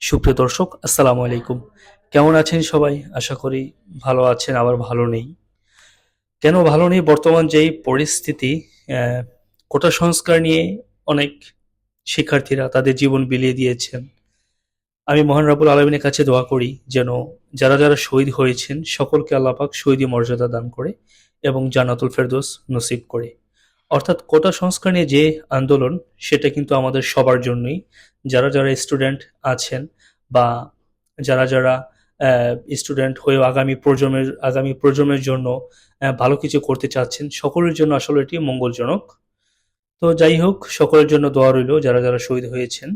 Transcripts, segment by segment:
সুপ্রিয় দর্শক, আসসালামু আলাইকুম। কেমন আছেন সবাই? আশা করি ভালো আছেন, আবার ভালো নেই। কেন ভালো নেই? বর্তমান যেই পরিস্থিতি কোটা সংস্কার নিয়ে অনেক শিক্ষার্থীরা তাদের জীবন বিলিয়ে দিয়েছেন। আমি মহান রাবুল আলমিনের কাছে দোয়া করি যেন যারা যারা শহীদ হয়েছেন, সকলকে আল্লাপাক শহীদি মর্যাদা দান করে এবং জানাতুল ফেরদৌস নসিব করে। অর্থাৎ কোটা সংস্কার নিয়ে যে আন্দোলন, সেটা কিন্তু আমাদের সবার জন্যই। যারা যারা স্টুডেন্ট আছেন বা যারা যারা স্টুডেন্ট হয়েও আগামী প্রজন্মের আগামী প্রজন্মের জন্য ভালো কিছু করতে চাচ্ছেন, সকলের জন্য আসলে এটি মঙ্গলজনক। তো যাই হোক, সকলের জন্য দোয়া রইল যারা যারা শহীদ হয়েছেন।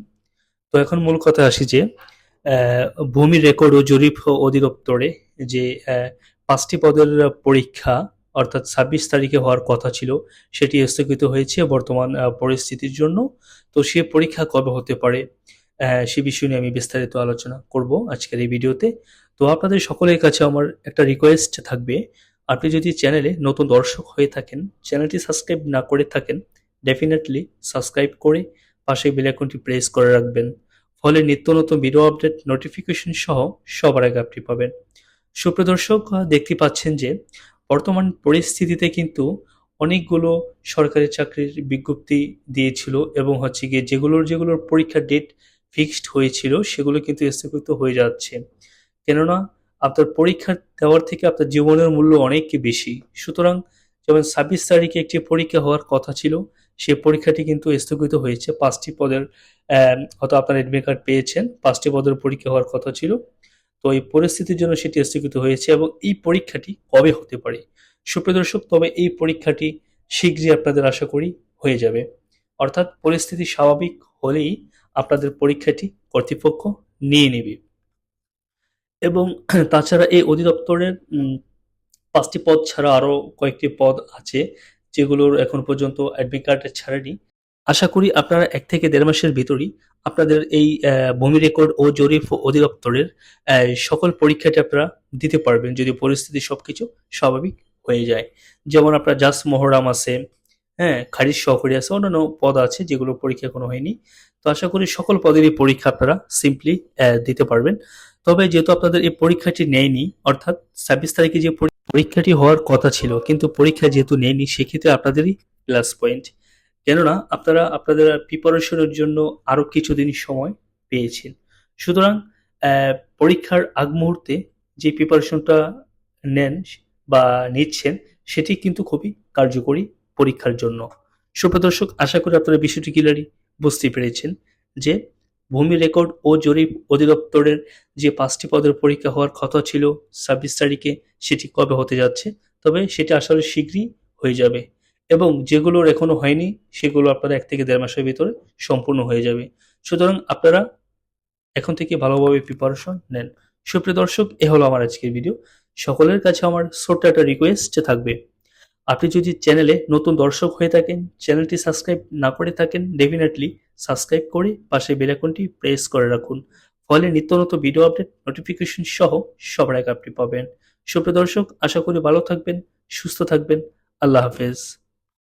তো এখন মূল কথা আসি যে ভূমি রেকর্ড ও জরিপ অধিদপ্তরে যে পাঁচটি পদের পরীক্ষা অর্থাৎ ছাব্বিশ তারিখে হওয়ার কথা ছিল, সেটি স্থগিত হয়েছে বর্তমান পরিস্থিতির জন্য। তো সে পরীক্ষা কবে হতে পারে সে বিষয় নিয়ে আমি বিস্তারিত আলোচনা করব আজকের এই ভিডিওতে। তো আপনাদের সকলের কাছে আমার একটা রিকোয়েস্ট থাকবে। আপনি যদি চ্যানেলে নতুন দর্শক হয়ে থাকেন, চ্যানেলটি সাবস্ক্রাইব না করে থাকেন ডেফিনেটলি সাবস্ক্রাইব করে পাশে বেল আইকনটি প্রেস করে রাখবেন। ফলে নিত্য নতুন ভিডিও আপডেট নোটিফিকেশন সহ সবার আগে আপনি পাবেন। সুপ্রিয় দর্শক, দেখতে পাচ্ছেন যে বর্তমান পরিস্থিতিতে কিন্তু অনেকগুলো সরকারি চাকরির বিজ্ঞপ্তি দিয়েছিল এবং হচ্ছে গিয়ে যেগুলোর যেগুলোর পরীক্ষার ডেট ফিক্সড হয়েছিল, সেগুলো কিন্তু স্থগিত হয়ে যাচ্ছে। কেননা, আপনার পরীক্ষা দেওয়ার থেকে আপনার জীবনের মূল্য অনেক বেশি। সুতরাং যেমন ছাব্বিশ তারিখে একটি পরীক্ষা হওয়ার কথা ছিল সেই পরীক্ষাটি কিন্তু স্থগিত হয়েছে। পাঁচটি পদের হয়তো আপনার এডমিট কার্ড পেয়েছেন, পাঁচটি পদের পরীক্ষা হওয়ার কথা ছিল। তো এই পরিস্থিতির জন্য সেটি স্থগিত হয়েছে এবং এই পরীক্ষাটি কবে হতে পারে? সুপ্রিয় দর্শক, তবে এই পরীক্ষাটি শীঘ্রই আপনাদের আশা করি হয়ে যাবে। অর্থাৎ পরিস্থিতি স্বাভাবিক হলেই আপনাদের পরীক্ষাটি কর্তৃপক্ষ নিয়ে নেবে। এবং তাছাড়া এই অধিদপ্তরের পাঁচটি পদ ছাড়া আরও কয়েকটি পদ আছে, যেগুলোর এখন পর্যন্ত অ্যাডমিট কার্ড ছাড়েনি। আশা করি আপনারা এক থেকে দেড় মাসের ভিতরই আপনাদের এই ভূমি রেকর্ড ও জরিপ অধিদপ্তরের সকল পরীক্ষাটি আপনারা দিতে পারবেন যদি পরিস্থিতি সবকিছু স্বাভাবিক হয়ে যায়। যেমন আপনার জাস মহরাম আছে হ্যাঁ খারিজ সহকারী আছে, অন্যান্য পদ আছে যেগুলো পরীক্ষা কোনো হয়নি। তো আশা করি সকল পদেরই পরীক্ষা আপনারা সিম্পলি দিতে পারবেন। তবে যেহেতু আপনাদের এই পরীক্ষাটি নেয়নি, অর্থাৎ ছাব্বিশ তারিখে যে পরীক্ষাটি হওয়ার কথা ছিল, কিন্তু পরীক্ষা যেহেতু নেয়নি, সেক্ষেত্রে আপনাদেরই প্লাস পয়েন্ট কেননা আপনারা, আপনাদের প্রিপারেশনের জন্য আরও কিছুদিন সময় পেয়েছেন। সুতরাং পরীক্ষার আগ মুহূর্তে যে প্রিপারেশনটা নেন বা নিচ্ছেন, সেটি কিন্তু খুবই কার্যকরী পরীক্ষার জন্য। সুপ্রদর্শক আশা করি আপনারা বিষয়টি ক্লিয়ারই বুঝতে পেরেছেন যে ভূমি রেকর্ড ও জরিপ অধিদপ্তরের যে পাঁচটি পদের পরীক্ষা হওয়ার কথা ছিল ছাব্বিশ তারিখে, সেটি কবে হতে যাচ্ছে? তবে সেটি আসলে শীঘ্রই হয়ে যাবে। এবং যেগুলোর এখনও হয়নি, সেগুলো আপনারা এক থেকে দেড় মাসের ভিতরে সম্পূর্ণ হয়ে যাবে। সুতরাং আপনারা এখন থেকে ভালোভাবে প্রিপারেশন নেন। সুপ্রিয় দর্শক, এ হলো আমার আজকের ভিডিও সকলের কাছে আমার ছোট্ট একটা রিকোয়েস্ট থাকবে। আপনি যদি চ্যানেলে নতুন দর্শক হয়ে থাকেন চ্যানেলটি সাবস্ক্রাইব না করে থাকেন ডেফিনেটলি সাবস্ক্রাইব করে পাশে বেল আইকনটি প্রেস করে রাখুন। ফলে নিত্য নতুন ভিডিও আপডেট নোটিফিকেশন সহ সবার আগে আপনি পাবেন। সুপ্রিয় দর্শক, আশা করি ভালো থাকবেন, সুস্থ থাকবেন। আল্লাহ হাফেজ।